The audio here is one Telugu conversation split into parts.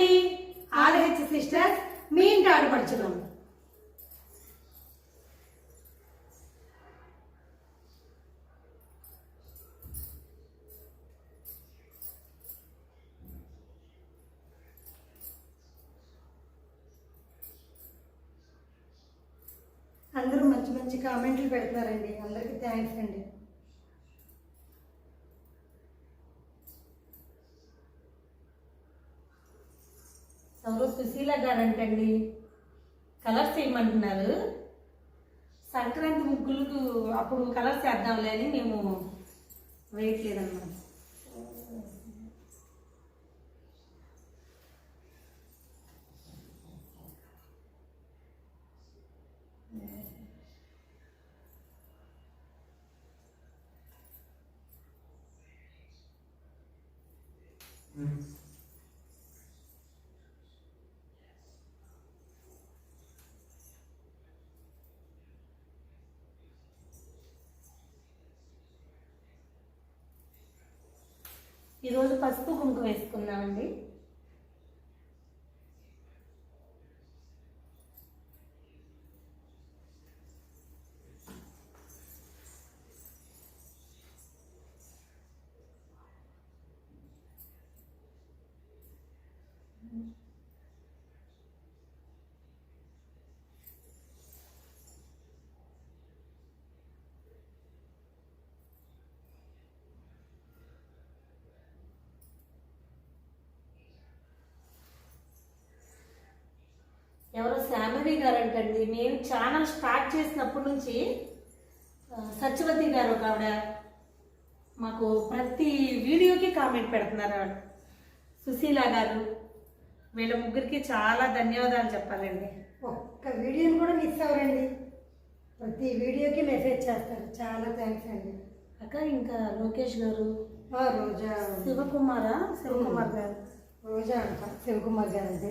అండి ఆర్హెచ్ సిస్టర్స్ మీ ఇంటి ఆడపడుచున్నాం అందరూ మంచి మంచి కామెంట్లు పెడుతున్నారండి. అందరికీ థ్యాంక్స్ అండి. ఎవరు సుశీల గారు అంటండి కలర్స్ వేయమంటున్నారు సంక్రాంతి ముగ్గులకు అప్పుడు కలర్స్ వేద్దాంలే అని మేము వేయట్లేదన్నమాట. ఈరోజు పసుపు కుంకుమ వేసుకున్నామండి ఎవరో శామవి గారు అంటండి మేము ఛానల్ స్టార్ట్ చేసినప్పటి నుంచి సత్యవతి గారు ఒక ఆవిడ మాకు ప్రతి వీడియోకి కామెంట్ పెడుతున్నారు. ఆవిడ సుశీల గారు వీళ్ళ ముగ్గురికి చాలా ధన్యవాదాలు చెప్పాలండి. ఒక్క వీడియోని కూడా మిస్ అవ్వరండి. ప్రతి వీడియోకి మెసేజ్ చేస్తారు. చాలా థ్యాంక్స్ అండి. అక్క ఇంకా లోకేష్ గారు రోజా శివకుమారా? శివకుమార్ గారు. రోజా అంట శివకుమార్ గారు అంతే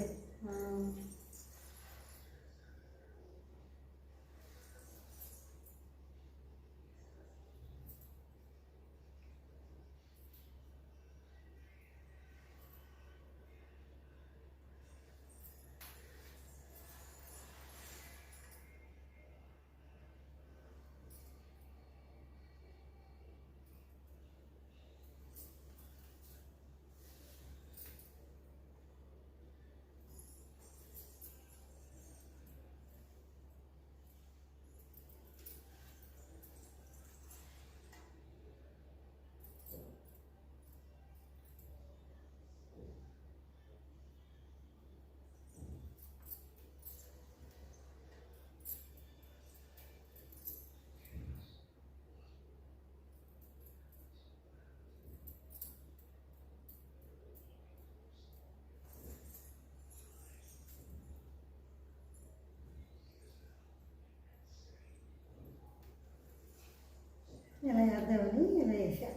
ఇలా వేద్దామని ఇలా వేసా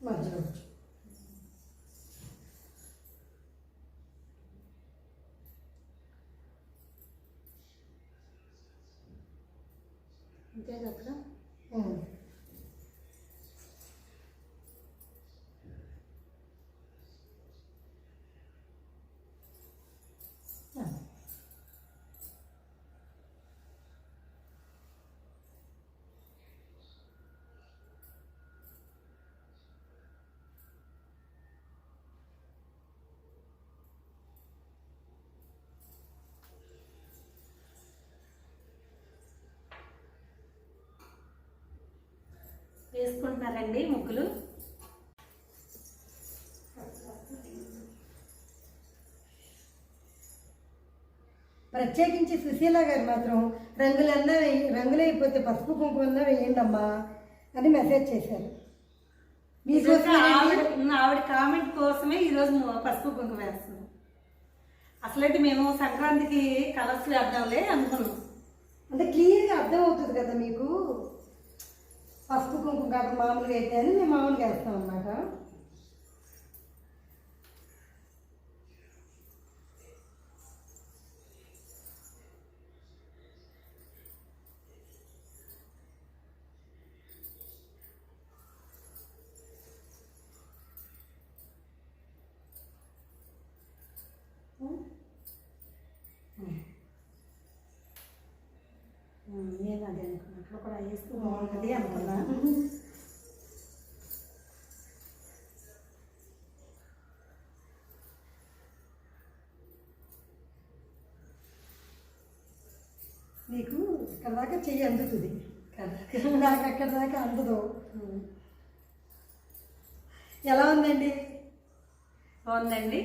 మధ్యలో. అంతే వేసుకుంటున్నారండి ముగ్గులు. ప్రత్యేకించి సుశీల గారు మాత్రం రంగులన్నా వేయి- రంగులు అయిపోతే పసుపు కుంకుమన్నా వేయండి అమ్మా అని మెసేజ్ చేశారు. మీకోసం ఆవిడ ఆవిడ కామెంట్ కోసమే ఈరోజు పసుపు కుంకుమ వేస్తున్నాం. అసలైతే మేము సంక్రాంతికి కలర్స్ వేద్దాంలే అనుకున్నాం. అంటే క్లియర్గా అర్థం అవుతుంది కదా మీకు? పసుపు కుంకుమ కాక మామూలుగా అయితే అని మేము మామూలుగా వేస్తాం అన్నమాట. నేను అదే అనుకున్నాను కూడా వేస్తే బాగుంటుంది అనుకున్నా. నీకు ఇక్కడ దాకా చెయ్యి అందుతుంది. కదా నాకు అక్కడ దాకా అందదు. ఎలా ఉందండి? బాగుందండి.